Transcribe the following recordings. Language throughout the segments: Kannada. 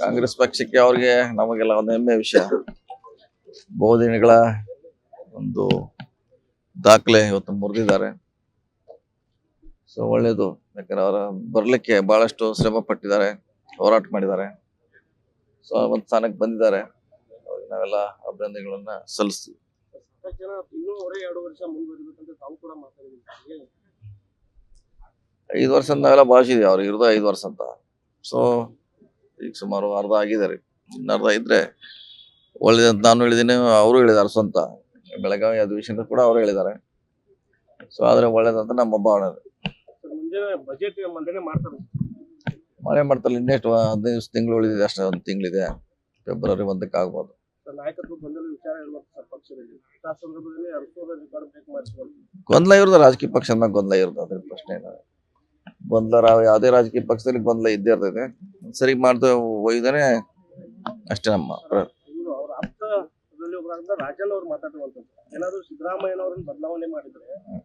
ಕಾಂಗ್ರೆಸ್ ಪಕ್ಷಕ್ಕೆ ಅವ್ರಿಗೆ ನಮಗೆಲ್ಲ ಒಂದು ಹೆಮ್ಮೆ ವಿಷಯ. ಬಹುದಿನಗಳ ಒಂದು ದಾಖಲೆ ಇವತ್ತು ಮುರಿದಿದ್ದಾರೆ. ಸೊ ಒಳ್ಳೇದು. ಯಾಕಂದ್ರೆ ಅವರ ಬರಲಿಕ್ಕೆ ಬಹಳಷ್ಟು ಶ್ರಮ ಪಟ್ಟಿದ್ದಾರೆ, ಹೋರಾಟ ಮಾಡಿದ್ದಾರೆ. ಸೊ ಒಂದು ಸ್ಥಾನಕ್ಕೆ ಬಂದಿದ್ದಾರೆ. ನಾವೆಲ್ಲ ಅಭಿನಂದನೆಗಳನ್ನ ಸಲ್ಲಿಸ್ತೀವಿ. ಐದು ವರ್ಷ ನಾವೆಲ್ಲ ಭಾಷಿದ್ವಿ ಅವ್ರಿಗೆ ಇರೋದು ಐದು ವರ್ಷ ಅಂತ. ಸೊ ಈಗ ಸುಮಾರು ಅರ್ಧ ಆಗಿದ್ದಾರೆ. ಇನ್ನು ಅರ್ಧ ಇದ್ರೆ ಒಳ್ಳೇದಂತ ನಾನು ಹೇಳಿದ್ದೀನಿ ಅವರು ಹೇಳಿದ್ದಾರೆ ಸ್ವಂತ. ಬೆಳಗಾವಿ ಅಧಿವೇಶನ ಕೂಡ ಅವರು ಹೇಳಿದ್ದಾರೆ ಸೊ ಆದ್ರೆ ಒಳ್ಳೇದಂತ ನಮ್ಮ ಭಾವನೆ ಬಜೆಟ್ ಮಂಡನೆ ಮಾಡ್ತಾರೆ. ಮಳೆ ಮಾಡ್ತಾರೆ. ಇನ್ನೆಷ್ಟು ಹದಿನೈದು ತಿಂಗಳು ಉಳಿದಿದೆ ಅಷ್ಟೇ ಒಂದು ತಿಂಗಳಿದೆ. ಫೆಬ್ರವರಿ ಒಂದಕ್ಕೆ ಆಗ್ಬೋದು. ಗೊಂದಲ ಇರೋದು ರಾಜಕೀಯ ಪಕ್ಷದ ಗೊಂದಲ ಇರೋದು ಅದ್ರ ಪ್ರಶ್ನೆ ಗೊಂದಲ ಯಾವುದೇ ರಾಜಕೀಯ ಪಕ್ಷದಲ್ಲಿ ಗೊಂದಲ ಇದ್ದೇ ಇರ್ತೈತೆ ಸರಿ ಮಾಡ್ತಾ ಒಯ್ದಾನೆ ಅಷ್ಟೇ ನಮ್ಮ ಇವರು ಅವ್ರ ಮಾತಾಡುವಂಥದ್ದು. ಏನಾದ್ರು ಸಿದ್ದರಾಮಯ್ಯನವ್ರನ್ನ ಬದಲಾವಣೆ ಮಾಡಿದ್ರೆ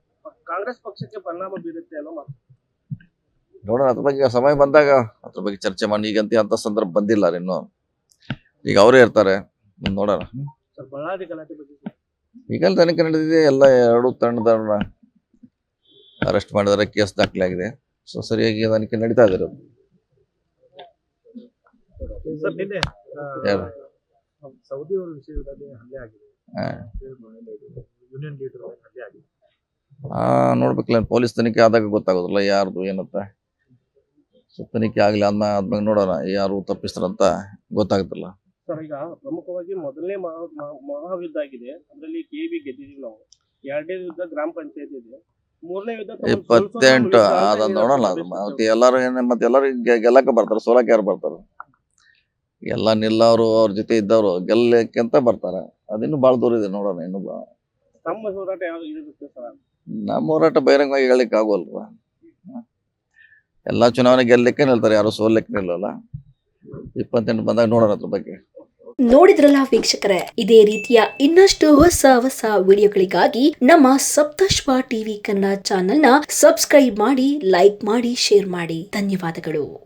ಕಾಂಗ್ರೆಸ್ ಪಕ್ಷಕ್ಕೆ ಪರಿಣಾಮ ಬೀರುತ್ತೆ ಅನ್ನೋ ಮಾತು. ನೋಡೋಣ ಅದ್ರ ಬಗ್ಗೆ ಸಮಯ ಬಂದಾಗ ಅದ್ರ ಬಗ್ಗೆ ಚರ್ಚೆ ಮಾಡಿ. ಈಗಂತ ಅಂತ ಸಂದರ್ಭ ಬಂದಿಲ್ಲ ಇನ್ನು. ಈಗ ಅವರೇ ಇರ್ತಾರೆ. ನೋಡೋಣ. ಈಗ ತನಿಖೆ ನಡೆದಿದೆ. ಎಲ್ಲ ಎರಡು ತಂಡದ ಅರೆಸ್ಟ್ ಮಾಡಿದ್ದಾರೆ. ಕೇಸ್ ದಾಖಲಾಗಿದೆ. ಸೊ ಸರಿಯಾಗಿ ತನಿಖೆ ನಡೀತಾ ಇದೆ. ಸರ್ ನಿನ್ನೆ ಯಾರು? ಸೌದಿ ಅವರ ವಿಷಯದಲ್ಲಿ ಹಲ್ಲೆ ಆಗಿದೆ. ಹಾ. ಯೂನಿಯನ್ ಲೀಡರ್ ಹಲ್ಲೆ ಆಗಿದೆ. ಆ ನೋಡ್ಬೇಕಲ್ಲ ಪೊಲೀಸ್ ತನಿಖೆ ಆದಾಗ ಗೊತ್ತಾಗೋದಿಲ್ಲ ಯಾರ್ದು ಏನಂತ. ಸೊ ತನಿಖೆ ಆಗ್ಲಿ ಆದ್ಮೇಲೆ ಆದ್ಮೇಲೆ ನೋಡೋಣ ಯಾರು ತಪ್ಪಿಸ್ತಾರಂತ ಗೊತ್ತಾಗುತ್ತಲ್ಲ ಸರ್ ಈಗ ಪ್ರಮುಖವಾಗಿ ಮೊದಲನೇ ಮಹಾ ಮಹಾ- ಮಹಾಯುದ್ಧ ಆಗಿದೆ. ಅದರಲ್ಲಿ ಕೆಬಿ ಗೆದ್ದಿದೀವಿ ನಾವು. ಎರಡನೇ ಯುದ್ಧ ಗ್ರಾಮ ಪಂಚಾಯತ್ ಇದೆ. ಮೂರನೇ ಯುದ್ಧ ಇಪ್ಪತ್ತೆಂಟು ಅದನ್ನ ಅದ ನೋಡೋಣ ಅದು ಮತ್ತೆ ಎಲ್ಲಾರು ಏನೇ ಮತ್ತೆ ಎಲ್ಲಾರು ಗೆಲ್ಲಕ್ಕೆ ಬರ್ತಾರೆ ಸೋಲಕ್ಕೆ ಯಾರು ಬರ್ತಾರೆ? ಎಲ್ಲ ನಿಲ್ಲವರು ಅವ್ರ ಜೊತೆ ಇದ್ದವರು ಗೆಲ್ಲಕ್ಕೆ ಅಂತ ಬರ್ತಾರೆ. ಅದಿನ್ನು ಭಾಳ ದೂರ ಇದೆ ನೋಡೋಣ ಇನ್ನು ಬಾ- ತಮ್ಮ ಹೋರಾಟ ಯಾವ್ದು ಇರುತ್ತೆ ಸರ್ ನಮ್ಮ ಹೋರಾಟ ಬಹಿರಂಗವಾಗಿ ಹೇಳಲಿಕ್ಕೆ ಆಗೋಲ್ವ? ಎಲ್ಲಾ ಚುನಾವಣೆ ಗೆಲ್ಲಕ್ಕೆ ನಿಲ್ತಾರೆ ಯಾರು ಸೋಲಕ್ಕೆ ನಿಲ್ಲಲ್ಲ. ಇಪ್ಪತ್ತೆಂಟು ಬಂದಾಗ ನೋಡೋಣ ಅದ್ರ ಬಗ್ಗೆ. ನೋಡಿದ್ರಲ್ಲ ವೀಕ್ಷಕರೇ ಇದೇ ರೀತಿಯ ಇನ್ನಷ್ಟು ಹೊಸ ಹೊಸ ವಿಡಿಯೋಗಳಿಗಾಗಿ ನಮ್ಮ ಸಪ್ತಶ್ವ ಟಿವಿ ಕನ್ನಡ ಚಾನೆಲ್ನ ಸಬ್ಸ್ಕ್ರೈಬ್ ಮಾಡಿ ಲೈಕ್ ಮಾಡಿ ಶೇರ್ ಮಾಡಿ. ಧನ್ಯವಾದಗಳು.